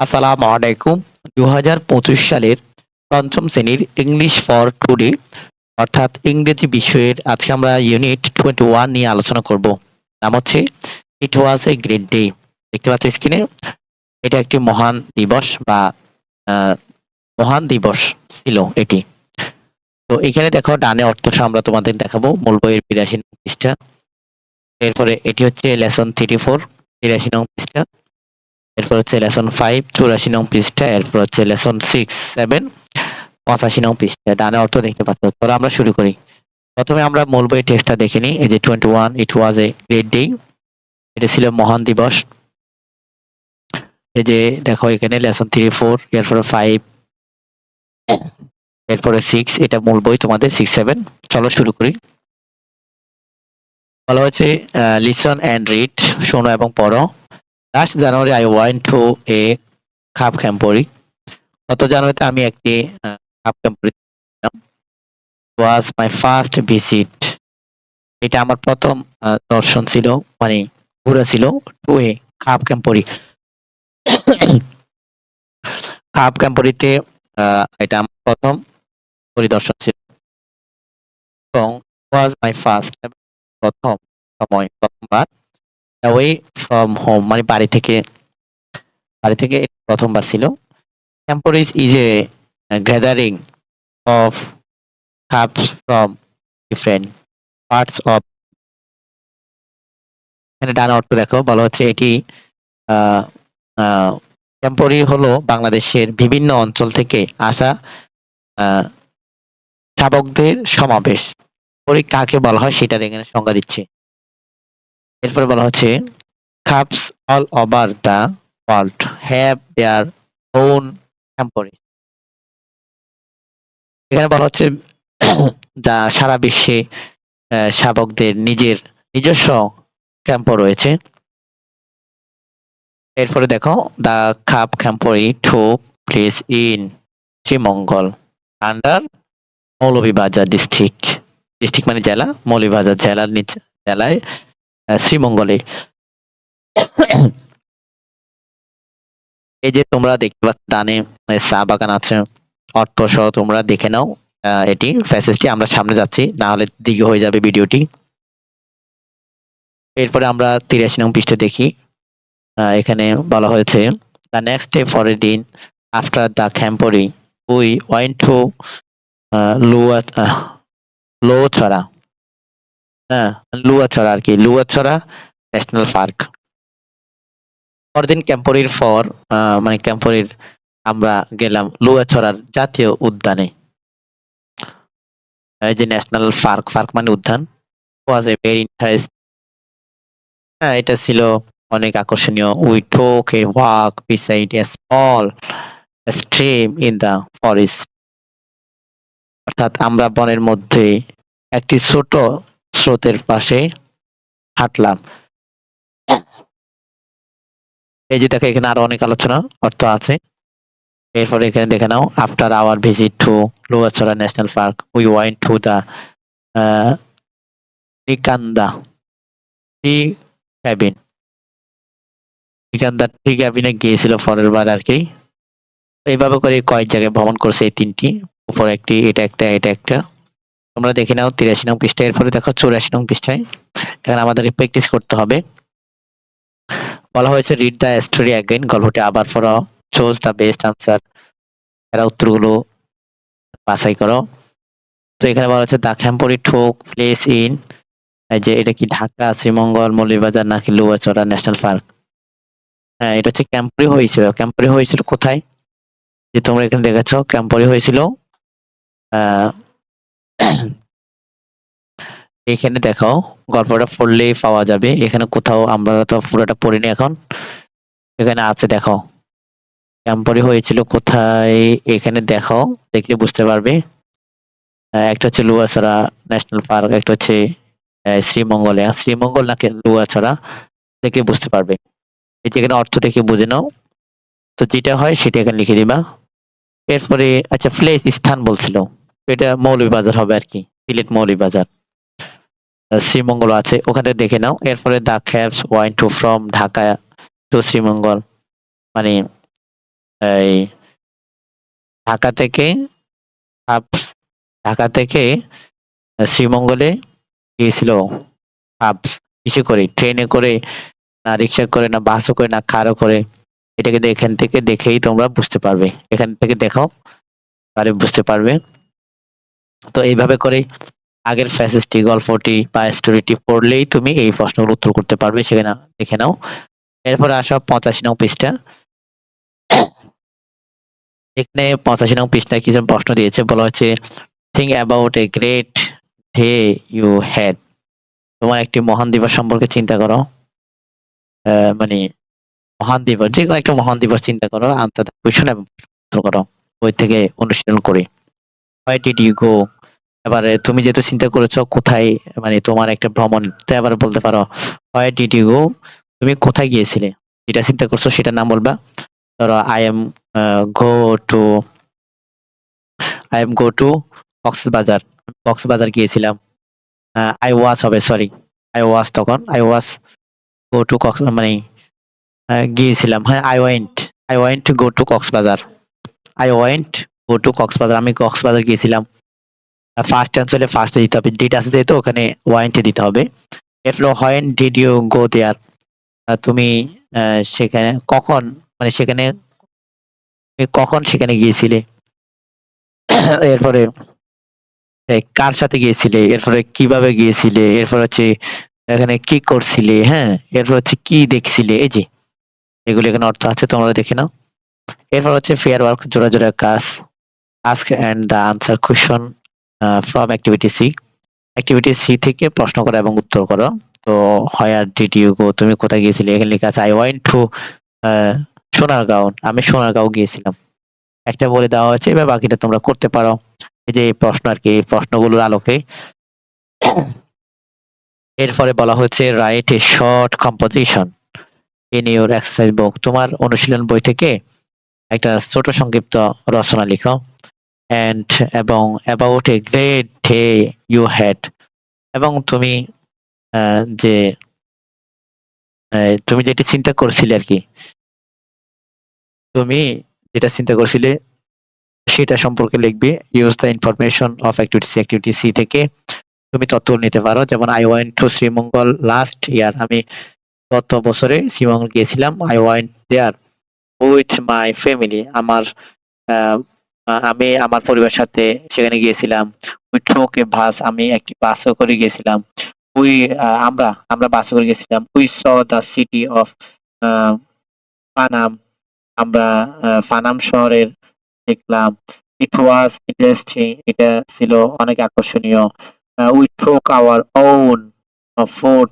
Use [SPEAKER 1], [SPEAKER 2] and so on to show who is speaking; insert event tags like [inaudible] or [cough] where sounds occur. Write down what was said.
[SPEAKER 1] আসসালামু আলাইকুম। দু হাজার পঁচিশ সালের পঞ্চম শ্রেণির ইংলিশ ফর টুডে অর্থাৎ ইংরেজি বিষয়ের আজকে আমরা ইউনিট টোয়েন্টি ওয়ান নিয়ে আলোচনা করব। নাম হচ্ছে ইট ওয়াজ এ গ্রেট ডে দেখতে পাচ্ছ স্ক্রিনে এটা একটি মহান দিবস বা মহান দিবস ছিল এটি। তো এখানে দেখো, ডানে অর্থটা আমরা তোমাদের দেখাবো, মূল বইয়ের বিরাশি নং পৃষ্ঠা। এরপরে এটি হচ্ছে লেসন থ্রি ফোর তিরাশি নং পৃষ্ঠা। এরপর হচ্ছে লেসন ফাইভ চুরাশি নং পৃষ্ঠা, এরপর হচ্ছে লেসন সিক্স সেভেন পঁচাশি নং পৃষ্ঠা। ডানে অর্থ দেখতে পাচ্ছ তোরা আমরা শুরু করি। প্রথমে আমরা মূল বই টেক্সটটা দেখে নিই, এই যে twenty one it was a great day এটা ছিল মহান দিবস। এই যে দেখো এখানে লেসন থ্রি ফোর এরপরে ফাইভ এরপরে সিক্স এটা মূল বই তোমাদের সিক্স সেভেন চলো শুরু করি। বলা হচ্ছে লিসন অ্যান্ড রিড শোনো এবং পড়ো। Last January I want to a cub camporee গত জানুয়ারিতে আমি একটি খাপ ক্যাম্পরি ওয়াজ মাই ফার্স্ট ভিজিট এটা আমার প্রথম দর্শন ছিল মানে ঘোরা ছিল টু এ খাপ ক্যাম্পরি খাপ ক্যাম্পরিতে এটা আমার প্রথম পরিদর্শন ছিল। এবং ওয়াজ মাই ফার্স্ট প্রথম সময়, প্রথমবার। অ্যাওয়ে ফ্রম হোম মানে বাড়ি থেকে বাড়ি থেকে প্রথমবার ছিল। Camporees is a gathering of cubs from different parts of এখানে ডান অর্থ দেখো, বলা হচ্ছে এটি ক্যাম্পরি হলো বাংলাদেশের বিভিন্ন অঞ্চল থেকে আসা শাবকদের সমাবেশ। পরি কাকে বলা হয় সেটা এখানে সংজ্ঞা দিচ্ছে। এরপরে বলা হচ্ছে cubs all over the world have their own camporee এখানে বলা হচ্ছে, যা সারা বিশ্বে শাবকদের নিজের নিজস্ব ক্যাম্প রয়েছে। এরপরে দেখো the cub camporee to place in Sreemangal under Moulvibazar district district মানে জেলা মৌলভীবাজার জেলার নিচে, জেলায় শ্রীমঙ্গলে। এই যে তোমরা দেখতে পাচ্ছ, ডানে চা বাগান আছে, অর্থ সহ তোমরা দেখে নাও এটি প্যাসেজটি আমরা সামনে যাচ্ছি, না হলে দীর্ঘ হয়ে যাবে ভিডিওটি। এরপরে আমরা তিরাশি নং পৃষ্ঠে দেখি এখানে বলা হয়েছে দ্য নেক্সট ডে পরের দিন after the camporee we went to Lawachara হ্যাঁ লুয়াছড়া আর কি, লুয়াছড়া ন্যাশনাল পার্ক। পরদিন ক্যাম্পরির পর মানে ক্যাম্পরির আমরা গেলাম লুয়াছড়ার জাতীয় উদ্যানে। এই যে ন্যাশনাল পার্ক পার্ক মানে উদ্যান। ওয়াজ এ ভেরি ইন্টারেস্ট হ্যাঁ এটা ছিল অনেক আকর্ষণীয়। We took a walk beside a small stream in the forest অর্থাৎ আমরা বনের মধ্যে একটি ছোট স্রোতের পাশে হাঁটলাম। এই যে দেখো, এখানে আরও অনেক আলোচনা অর্থ আছে। এরপরে এখানে দেখে নাও after our visit to Lawachara national park we went to the Nikanda tea cabin Nikanda tea ক্যাবিনে গিয়েছিল পরের বার আর কি। এইভাবে করে কয়েক জায়গায় ভ্রমণ করছে এই তিনটি। উপর একটি, এটা একটা এটা একটা। তোমরা দেখে নাও, তিরাশি নং পৃষ্ঠায়, এরপরে দেখো চৌরাশি নং পৃষ্ঠায়। এখানে আমাদের প্র্যাকটিস করতে হবে। বলা হয়েছে রিড দ্য স্টোরি অ্যাগেন গল্পটি আবার পড়ো চোজ দ্য বেস্ট আনসার এরা উত্তরগুলো বাছাই করো। তো এখানে বলা হচ্ছে the camporee took place in যে, এটা কি ঢাকা, শ্রীমঙ্গল, মৌলভীবাজার নাকি লোয়াচড়া ন্যাশনাল পার্ক? হ্যাঁ এটা হচ্ছে ক্যাম্পরি হয়েছিল। ক্যাম্পরি হয়েছিল কোথায়? যে তোমরা এখানে দেখেছ ক্যাম্পরি হয়েছিল, আহ [clears throat] এখানে দেখো গল্পটা পড়লেই পাওয়া যাবে। এখানে কোথাও আমরা তো পুরোটা পড়িনি এখন। এখানে আছে দেখো ক্যাম্পরি হয়েছিল কোথায়, এখানে দেখো দেখলে বুঝতে পারবে। একটা হচ্ছে লুয়াছড়া ন্যাশনাল পার্ক, একটা হচ্ছে শ্রীমঙ্গলে। শ্রীমঙ্গল নাকি লুয়াছড়া দেখে বুঝতে পারবে। এই যে এখানে অর্থ দেখে বুঝে নাও। তো যেটা হয়, সেটা এখানে লিখে দিবা। এরপরে আচ্ছা প্লেস, স্থান বলছিল। এটা মৌলভীবাজার হবে আর কি সিলেট মৌলভীবাজার। শ্রীমঙ্গল আছে ওখানে দেখে নাও। এরপরে the cubs went to from Dhaka to Sreemangal. মানে এই ঢাকা থেকে ঢাকা থেকে শ্রীমঙ্গলে গিয়েছিল কিসে করে, ট্রেনে করে না রিক্সা করে, না বাসও করে, না কারও করে এটা কিন্তু এখান থেকে দেখেই তোমরা বুঝতে পারবে। এখান থেকে দেখাও, তাহলে বুঝতে পারবে। তো এইভাবে করে আগের ফ্যাসেসটি গল্পটি বা স্টোরিটি পড়লেই তুমি এই প্রশ্নগুলো উত্তর করতে পারবে, সেখানে দেখে নাও। এরপরে আসো পঁচাশি নং পৃষ্ঠা। এখানে পঁচাশি নং পৃষ্ঠায় কিছু প্রশ্ন দিয়েছে, বলা হচ্ছে think about a great day you had তোমার একটি মহান দিবস সম্পর্কে চিন্তা করো। মানে মহান দিবস, যে কোনো একটা মহান দিবস চিন্তা করো আনসার কোয়েশন এবং উত্তর করো, বই থেকে অনুশীলন করে। হোয়াই ডিড ইউ গো এবারে তুমি যেহেতু চিন্তা করেছ কোথায় মানে তোমার একটা ভ্রমণ তো এবার বলতে পারো হোয়াই ডিড ইউ গো তুমি কোথায় গিয়েছিলে? যেটা চিন্তা করছ সেটার নাম বলবা। ধরো I am go to I am go to Cox's Bazar. Cox's Bazar গিয়েছিলাম। আই ওয়াজ হবে সরি আই ওয়াজ তখন I was go to Cox's মানে গিয়েছিলাম। হ্যাঁ I went I went go to Cox's Bazar. I went go to Cox's Bazar, আমি কক্সবাজার গিয়েছিলাম। First অ্যান্সারে ফার্স্টে দিতে হবে। ডেট আছে যেহেতু, ওখানে ওয়ারেন্টি দিতে হবে। এরপর when did you go there তুমি সেখানে কখন মানে সেখানে কখন সেখানে গিয়েছিলে? এরপরে কার সাথে গিয়েছিলে? এরপরে কীভাবে গিয়েছিলে? এরপর হচ্ছে, এখানে কি করছিলে? হ্যাঁ এরপর হচ্ছে কি দেখছিলে? এই যে, এগুলো এখানে অর্থ আছে, তোমরা দেখে নাও। এরপর হচ্ছে ফেয়ার ওয়ার্ক জোড়া জোড়া কাজ ask and the answer question from activity C activity C থেকে প্রশ্ন করো এবং উত্তর করো। তো হোয়ার ডিড ইউ গো তুমি কোথায় গিয়েছিলে? এখানে লেখা আছে আই ওয়াইন্ট টু সোনারগাঁও। আমি সোনারগাঁও গিয়েছিলাম। একটা বলে দেওয়া হয়েছে, এবার বাকিটা তোমরা করতে পারো। এই যে প্রশ্ন আর কি, এই প্রশ্নগুলোর আলোকে। এরপরে বলা হচ্ছে write a short composition in your exercise book তোমার অনুশীলন বই থেকে একটা ছোট সংক্ষিপ্ত রচনা লিখো। অ্যান্ড এবং about a great day you had এবং তুমি যে তুমি যেটি চিন্তা করছিলে আর কি, তুমি যেটা চিন্তা করছিলে সেটা সম্পর্কে লিখবে use the information of activity activity C থেকে তুমি তথ্য নিতে পারো। যেমন I went to Sreemangal last year আমি গত বছরে শ্রীমঙ্গল গিয়েছিলাম। I went there with my family আমার আমি আমার পরিবারের সাথে সেখানে গিয়েছিলাম। টুক এ বাস, আমি একটি বাসে করে গিয়েছিলাম। উই আমরা আমরা বাসে করে গেছিলাম we saw the city of Panam. আমরা পানাম শহরের দেখলাম। ইট ওয়াজ ইন্টারেস্টিং এটা ছিল অনেক আকর্ষণীয়। We took our own food